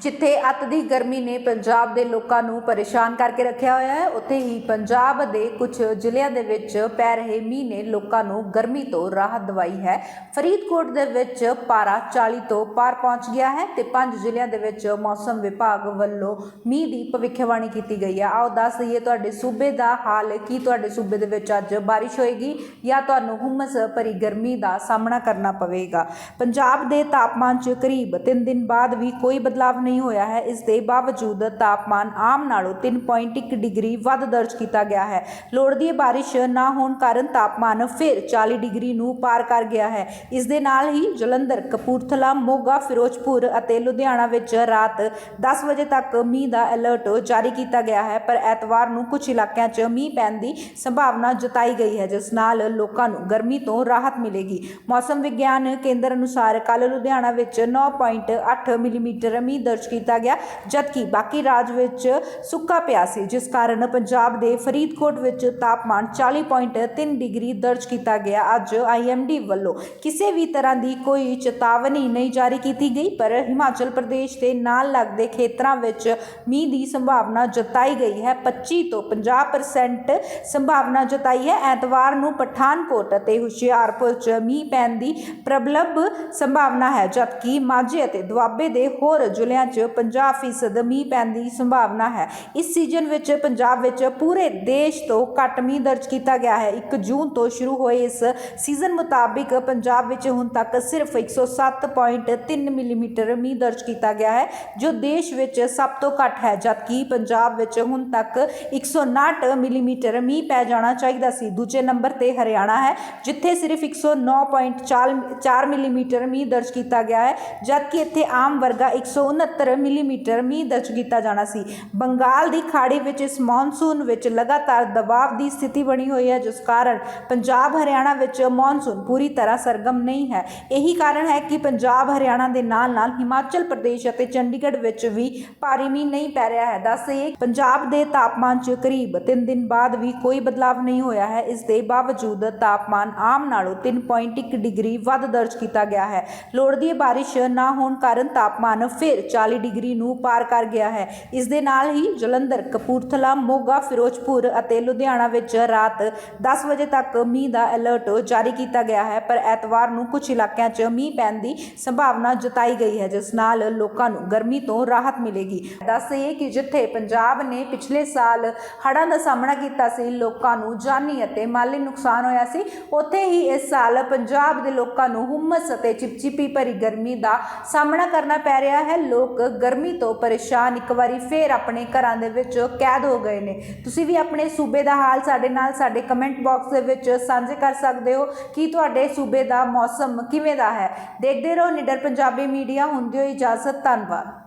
ਜਿੱਥੇ ਅੱਤ ਦੀ ਗਰਮੀ ਨੇ ਪੰਜਾਬ ਦੇ ਲੋਕਾਂ ਨੂੰ ਪਰੇਸ਼ਾਨ ਕਰਕੇ ਰੱਖਿਆ ਹੋਇਆ ਹੈ, ਉੱਥੇ ਹੀ ਪੰਜਾਬ ਦੇ ਕੁਝ ਜ਼ਿਲ੍ਹਿਆਂ ਦੇ ਵਿੱਚ ਪੈ ਰਹੇ ਮੀਂਹ ਨੇ ਲੋਕਾਂ ਨੂੰ ਗਰਮੀ ਤੋਂ ਰਾਹਤ ਦਿਵਾਈ ਹੈ। ਫਰੀਦਕੋਟ ਦੇ ਵਿੱਚ ਪਾਰਾ 40 ਤੋਂ ਪਾਰ ਪਹੁੰਚ ਗਿਆ ਹੈ ਤੇ ਪੰਜ ਜ਼ਿਲ੍ਹਿਆਂ ਦੇ ਵਿੱਚ ਮੌਸਮ ਵਿਭਾਗ ਵੱਲੋਂ ਮੀਂਹ ਦੀ ਭਵਿੱਖਬਾਣੀ ਕੀਤੀ ਗਈ ਹੈ। ਆਓ ਦੱਸ ਦਈਏ ਤੁਹਾਡੇ ਸੂਬੇ ਦਾ ਹਾਲ, ਕੀ ਤੁਹਾਡੇ ਸੂਬੇ ਦੇ ਵਿੱਚ ਅੱਜ ਬਾਰਿਸ਼ ਹੋਏਗੀ ਜਾਂ ਤੁਹਾਨੂੰ ਹੁਮਸ ਭਰੀ ਗਰਮੀ ਦਾ ਸਾਹਮਣਾ ਕਰਨਾ ਪਵੇਗਾ? ਪੰਜਾਬ ਦੇ ਤਾਪਮਾਨ 'ਚ ਕਰੀਬ 3 ਦਿਨ ਬਾਅਦ ਵੀ ਕੋਈ ਬਦਲਾਵ ਨਹੀਂ ਹੋਇਆ ਹੈ। ਇਸ ਦੇ ਬਾਵਜੂਦ ਤਾਪਮਾਨ ਆਮ ਨਾਲੋਂ 3.1 ਡਿਗਰੀ ਵੱਧ ਦਰਜ ਕੀਤਾ ਗਿਆ ਹੈ। ਲੋੜਦੀ ਬਾਰਿਸ਼ ਨਾ ਹੋਣ ਕਾਰਨ ਤਾਪਮਾਨ ਫਿਰ 40 ਡਿਗਰੀ ਨੂੰ ਪਾਰ ਕਰ ਗਿਆ ਹੈ। ਇਸ ਦੇ ਨਾਲ ਹੀ ਜਲੰਧਰ, ਕਪੂਰਥਲਾ, ਮੋਗਾ, ਫਿਰੋਜ਼ਪੁਰ ਅਤੇ ਲੁਧਿਆਣਾ ਵਿੱਚ ਰਾਤ 10 ਵਜੇ ਤੱਕ ਮੀਂਹ ਦਾ ਅਲਰਟ ਜਾਰੀ ਕੀਤਾ ਗਿਆ ਹੈ। ਪਰ ਐਤਵਾਰ ਨੂੰ ਕੁਝ ਇਲਾਕਿਆਂ 'ਚ ਮੀਂਹ ਪੈਣ ਦੀ ਸੰਭਾਵਨਾ ਜਤਾਈ ਗਈ ਹੈ, ਜਿਸ ਨਾਲ ਲੋਕਾਂ ਨੂੰ ਗਰਮੀ ਤੋਂ ਰਾਹਤ ਮਿਲੇਗੀ। ਮੌਸਮ ਵਿਗਿਆਨ ਕੇਂਦਰ ਅਨੁਸਾਰ ਕੱਲ ਲੁਧਿਆਣਾ ਵਿੱਚ 9.8 ਮਿਲੀਮੀਟਰ ਮੀਂਹ ਦਰਜ ਕੀਤਾ ਗਿਆ, ਜਦਕਿ ਬਾਕੀ ਰਾਜ ਵਿੱਚ ਸੁੱਕਾ ਪਿਆ ਸੀ, ਜਿਸ ਕਾਰਨ ਪੰਜਾਬ ਦੇ ਫਰੀਦਕੋਟ ਵਿੱਚ ਤਾਪਮਾਨ 40.3 ਡਿਗਰੀ ਦਰਜ ਕੀਤਾ ਗਿਆ। ਅੱਜ ਆਈਐਮਡੀ ਵੱਲੋਂ ਕਿਸੇ ਵੀ ਤਰ੍ਹਾਂ ਦੀ ਕੋਈ ਚੇਤਾਵਨੀ ਨਹੀਂ ਜਾਰੀ ਕੀਤੀ ਗਈ, ਪਰ ਹਿਮਾਚਲ ਪ੍ਰਦੇਸ਼ ਦੇ ਨਾਲ ਲੱਗਦੇ ਖੇਤਰਾਂ ਵਿੱਚ ਮੀਂਹ ਦੀ ਸੰਭਾਵਨਾ ਜਤਾਈ ਗਈ ਹੈ। 25 ਤੋਂ 50% ਸੰਭਾਵਨਾ ਜਤਾਈ ਹੈ। ਐਤਵਾਰ ਨੂੰ ਪਠਾਨਕੋਟ ਅਤੇ ਹੁਸ਼ਿਆਰਪੁਰ 'ਚ ਮੀਂਹ ਪੈਣ ਦੀ ਪ੍ਰਬਲਭ ਸੰਭਾਵਨਾ ਹੈ, ਜਦਕਿ ਮਾਝੇ ਅਤੇ ਦੁਆਬੇ ਦੇ ਹੋਰ ਜ਼ਿਲ੍ਹਿਆਂ 'ਚ 50% ਮੀਂਹ ਪੈਣ ਦੀ ਸੰਭਾਵਨਾ ਹੈ। ਇਸ ਸੀਜ਼ਨ ਵਿੱਚ ਪੰਜਾਬ ਵਿੱਚ ਪੂਰੇ ਦੇਸ਼ ਤੋਂ ਘੱਟ ਮੀਂਹ ਦਰਜ ਕੀਤਾ ਗਿਆ ਹੈ। 1 ਜੂਨ ਤੋਂ ਸ਼ੁਰੂ ਹੋਏ ਇਸ ਸੀਜ਼ਨ ਮੁਤਾਬਿਕ ਪੰਜਾਬ ਵਿੱਚ ਹੁਣ ਤੱਕ ਸਿਰਫ 107.3 ਮਿਲੀਮੀਟਰ ਮੀਂਹ ਦਰਜ ਕੀਤਾ ਗਿਆ ਹੈ, ਜੋ ਦੇਸ਼ ਵਿੱਚ ਸਭ ਤੋਂ ਘੱਟ ਹੈ, ਜਦਕਿ ਪੰਜਾਬ ਵਿੱਚ ਹੁਣ ਤੱਕ 159 ਮਿਲੀਮੀਟਰ ਮੀਂਹ ਪੈ ਜਾਣਾ ਚਾਹੀਦਾ ਸੀ। ਦੂਜੇ ਨੰਬਰ ਤੇ ਹਰਿਆਣਾ ਹੈ, ਜਿੱਥੇ ਸਿਰਫ 109.4 ਮਿਲੀਮੀਟਰ ਮੀਂਹ ਦਰਜ ਕੀਤਾ ਗਿਆ ਹੈ, ਜਦਕਿ ਇੱਥੇ ਆਮ ਵਰਗਾ 169 ਮਿਲੀਮੀਟਰ ਮੀਂਹ ਦਰਜ ਕੀਤਾ ਜਾਣਾ ਸੀ। ਬੰਗਾਲ ਦੀ ਖਾੜੀ ਵਿੱਚ ਇਸ ਮੌਨਸੂਨ ਵਿੱਚ ਲਗਾਤਾਰ ਦਬਾਅ ਦੀ ਸਥਿਤੀ ਬਣੀ ਹੋਈ ਹੈ, ਜਿਸ ਕਾਰਨ ਪੰਜਾਬ ਹਰਿਆਣਾ ਵਿੱਚ ਮੌਨਸੂਨ ਪੂਰੀ ਤਰ੍ਹਾਂ ਸਰਗਮ ਨਹੀਂ ਹੈ। ਇਹੀ ਕਾਰਨ ਹੈ ਕਿ ਪੰਜਾਬ ਹਰਿਆਣਾ ਦੇ ਨਾਲ-ਨਾਲ ਹਿਮਾਚਲ ਪ੍ਰਦੇਸ਼ ਅਤੇ ਚੰਡੀਗੜ੍ਹ ਵਿੱਚ ਵੀ ਭਾਰੀ ਮੀਂਹ ਨਹੀਂ ਪੈ ਰਿਹਾ ਹੈ। ਦੱਸ ਦੱਸੇ ਪੰਜਾਬ ਦੇ ਤਾਪਮਾਨ 'ਚ ਕਰੀਬ 3 ਦਿਨ ਬਾਅਦ ਵੀ ਕੋਈ ਬਦਲਾਵ ਨਹੀਂ ਹੋਇਆ ਹੈ। ਇਸ ਦੇ ਬਾਵਜੂਦ ਤਾਪਮਾਨ ਆਮ ਨਾਲੋਂ 3.1 ਡਿਗਰੀ ਵੱਧ ਦਰਜ ਕੀਤਾ ਗਿਆ ਹੈ। ਲੋੜਦੀ ਬਾਰਿਸ਼ ਨਾ ਹੋਣ ਕਾਰਨ ਤਾਪਮਾਨ ਫਿਰ 40 ਡਿਗਰੀ ਨੂੰ ਪਾਰ ਕਰ ਗਿਆ ਹੈ। ਇਸ ਦੇ ਨਾਲ ਹੀ ਜਲੰਧਰ, ਕਪੂਰਥਲਾ, ਮੋਗਾ, ਫਿਰੋਜ਼ਪੁਰ ਅਤੇ ਲੁਧਿਆਣਾ ਵਿੱਚ ਰਾਤ 10 ਵਜੇ ਤੱਕ ਮੀਂਹ ਦਾ ਅਲਰਟ ਜਾਰੀ ਕੀਤਾ ਗਿਆ ਹੈ। ਪਰ ਐਤਵਾਰ ਨੂੰ ਕੁਝ ਇਲਾਕਿਆਂ 'ਚ ਮੀਂਹ ਪੈਣ ਦੀ ਸੰਭਾਵਨਾ ਜਤਾਈ ਗਈ ਹੈ, ਜਿਸ ਨਾਲ ਲੋਕਾਂ ਨੂੰ ਗਰਮੀ ਤੋਂ ਰਾਹਤ ਮਿਲੇਗੀ। ਦੱਸੇ ਕਿ ਜਿੱਥੇ ਪੰਜਾਬ ਨੇ ਪਿਛਲੇ ਸਾਲ ਹੜ੍ਹਾਂ ਦਾ ਸਾਹਮਣਾ ਕੀਤਾ ਸੀ, ਲੋਕਾਂ ਨੂੰ ਜਾਨੀ ਅਤੇ ਮਾਲੀ ਨੁਕਸਾਨ ਹੋਇਆ ਸੀ। ਉੱਥੇ ਹੀ ਇਸ ਸਾਲ ਪੰਜਾਬ ਦੇ ਲੋਕਾਂ ਨੂੰ ਹੁਮਸ ਅਤੇ ਚਿਪਚਿਪੀ ਭਰੀ ਗਰਮੀ ਦਾ ਸਾਹਮਣਾ ਕਰਨਾ ਪੈ ਰਿਹਾ ਹੈ। ਲੋਕ ਲੋਕ ਗਰਮੀ ਤੋਂ ਪਰੇਸ਼ਾਨ ਇੱਕ ਵਾਰੀ ਫੇਰ ਆਪਣੇ ਘਰਾਂ ਦੇ ਵਿੱਚ ਕੈਦ ਹੋ ਗਏ ਨੇ। ਤੁਸੀਂ ਵੀ ਆਪਣੇ ਸੂਬੇ ਦਾ ਹਾਲ ਸਾਡੇ ਨਾਲ ਸਾਡੇ ਕਮੈਂਟ ਬਾਕਸ ਦੇ ਵਿੱਚ ਸਾਂਝੇ ਕਰ ਸਕਦੇ ਹੋ। ਕਿ ਤੁਹਾਡੇ ਸੂਬੇ ਦਾ ਮੌਸਮ ਕਿਵੇਂ ਦਾ ਹੈ? ਦੇਖਦੇ ਰਹੋ ਨਿਡਰ ਪੰਜਾਬੀ ਮੀਡੀਆ। ਹੁੰਦੀ ਹੋਈ ਇਜਾਜ਼ਤ, ਧੰਨਵਾਦ।